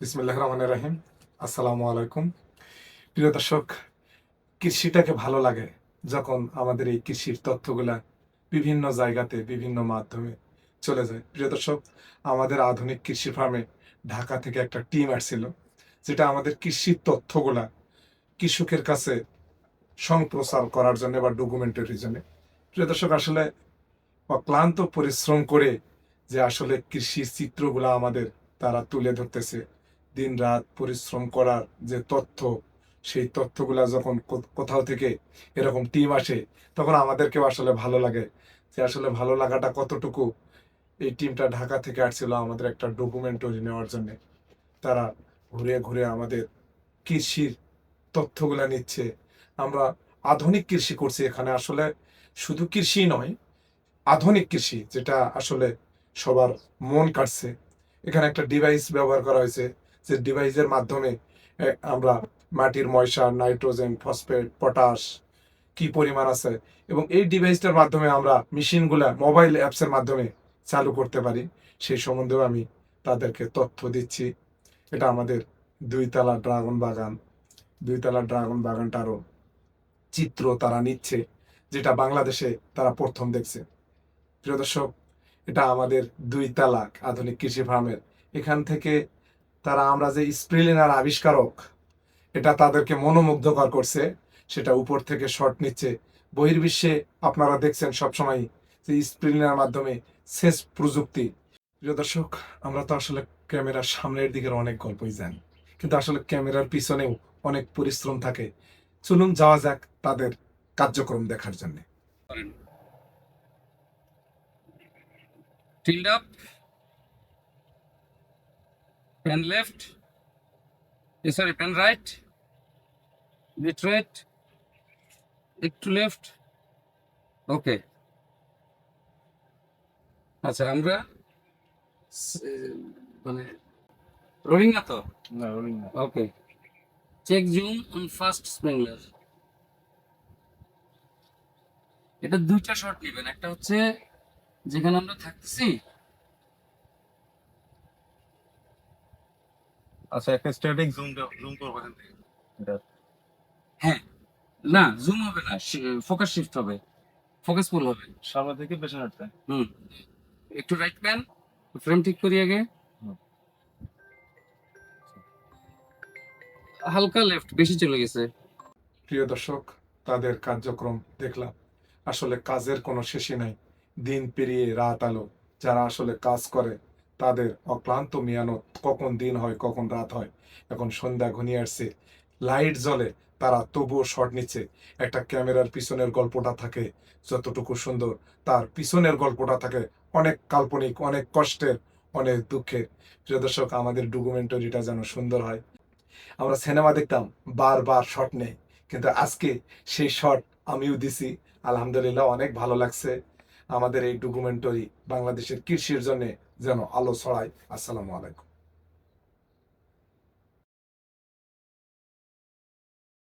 বিসমুল্লাহ রহমান রাহিম। আসসালামু আলাইকুম। প্রিয় দর্শক, কৃষিটাকে ভালো লাগে যখন আমাদের এই কৃষির তথ্যগুলা বিভিন্ন জায়গাতে, বিভিন্ন মাধ্যমে চলে যায়। প্রিয় দর্শক, আমাদের আধুনিক কৃষি ফার্মে ঢাকা থেকে একটা টিম আসছিল, যেটা আমাদের কৃষির তথ্যগুলা কৃষকের কাছে সম্প্রচার করার জন্য বা ডকুমেন্টারির জন্য। প্রিয় দর্শক, আসলে অক্লান্ত পরিশ্রম করে যে আসলে কৃষি চিত্রগুলা আমাদের তারা তুলে ধরতেছে দিন রাত পরিশ্রম করার যে তথ্য, সেই তথ্যগুলা যখন কোথাও থেকে এরকম টিম আসে, তখন আমাদেরকেও আসলে ভালো লাগে। যে আসলে ভালো লাগাটা কতটুকু এই টিমটা ঢাকা থেকে আসছিল আমাদের একটা ডকুমেন্টারি নেওয়ার জন্য। তারা ঘুরে ঘুরে আমাদের কৃষির তথ্যগুলা নিচ্ছে। আমরা আধুনিক কৃষি করছি এখানে। আসলে শুধু কৃষি নয়, আধুনিক কৃষি যেটা আসলে সবার মন কাটছে। এখানে একটা ডিভাইস ব্যবহার করা হয়েছে। যে ডিভাইসের মাধ্যমে আমরা মাটির ময়সা, নাইট্রোজেন, ফসফেট, পটাশ কি পরিমাণ আছে এবং এই ডিভাইসটার মাধ্যমে আমরা মেশিনগুলা মোবাইল অ্যাপসের মাধ্যমে চালু করতে পারি। সেই সম্বন্ধেও আমি তাদেরকে তথ্য দিচ্ছি। এটা আমাদের দুইতলা ড্রাগন বাগান। দুইতলা ড্রাগন বাগানটারও চিত্র তারা নিচ্ছে, যেটা বাংলাদেশে তারা প্রথম দেখছে। প্রিয় দর্শক, এটা আমাদের দুই তালাক আধুনিক কৃষি ফার্মের। এখান থেকে তারা আমরা যে স্প্রিলিনার আবিষ্কারক, এটা তাদেরকে মনোমুগ্ধকর করছে, সেটা উপর থেকে শট নিচ্ছে। বহির্বিশ্বে আপনারা দেখছেন সবসময় যে স্প্রিলিনার মাধ্যমে শেষ প্রযুক্তি। প্রিয় দর্শক, আমরা তো আসলে ক্যামেরার সামনের দিকের অনেক গল্পই জানি, কিন্তু আসলে ক্যামেরার পিছনেও অনেক পরিশ্রম থাকে। চলুন যাওয়া যাক তাদের কার্যক্রম দেখার জন্য। Up pan left sorry pan right bit right একটু লেফট ওকে আচ্ছা আমরা মানে রোলিং না তো? না রোলিং না okay check zoom on first sprinkler এটা দুইটা শট নেবেন। একটা হচ্ছে যেখানে আমরা থাকতেছি আচ্ছা একটা স্ট্যাটিক জুম জুম করব এখান থেকে। হ্যাঁ। না জুম হবে না ফোকাস শিফট হবে। ফোকাস ফুল হবে। সামনে থেকে পেছনেরটা হুম। একটু রাইট প্যান ফ্রেম ঠিক করি আগে। হালকা লেফট বেশি চলে গেছে। প্রিয় দর্শক তাদের কার্যক্রম দেখলাম। আসলে কাজের কোনো শেষই নাই। দিন পেরিয়ে রাত আলো। যারা আসলে কাজ করে তাদের অক্লান্ত মেয়ানত কখন দিন হয়, কখন রাত হয়। এখন সন্ধ্যা ঘনিয়ে আসছে। লাইট জ্বলে, তারা তবুও শট নিচ্ছে। একটা ক্যামেরার পিছনের গল্পটা থাকে যতটুকু সুন্দর। তার পিছনের গল্পটা থাকে অনেক কাল্পনিক, অনেক কষ্টের, অনেক দুঃখের। প্রিয় দর্শক, আমাদের ডকুমেন্টারিটা যেন সুন্দর হয়। আমরা সিনেমা দেখতাম, বারবার শট নেই কিন্তু আজকে সেই শট আমিও দিছি। আলহামদুলিল্লাহ, অনেক ভালো লাগছে। আমাদের এই ডকুমেন্টারি বাংলাদেশের কৃষির জন্য যেন আলো ছড়ায়। আসসালামু আলাইকুম।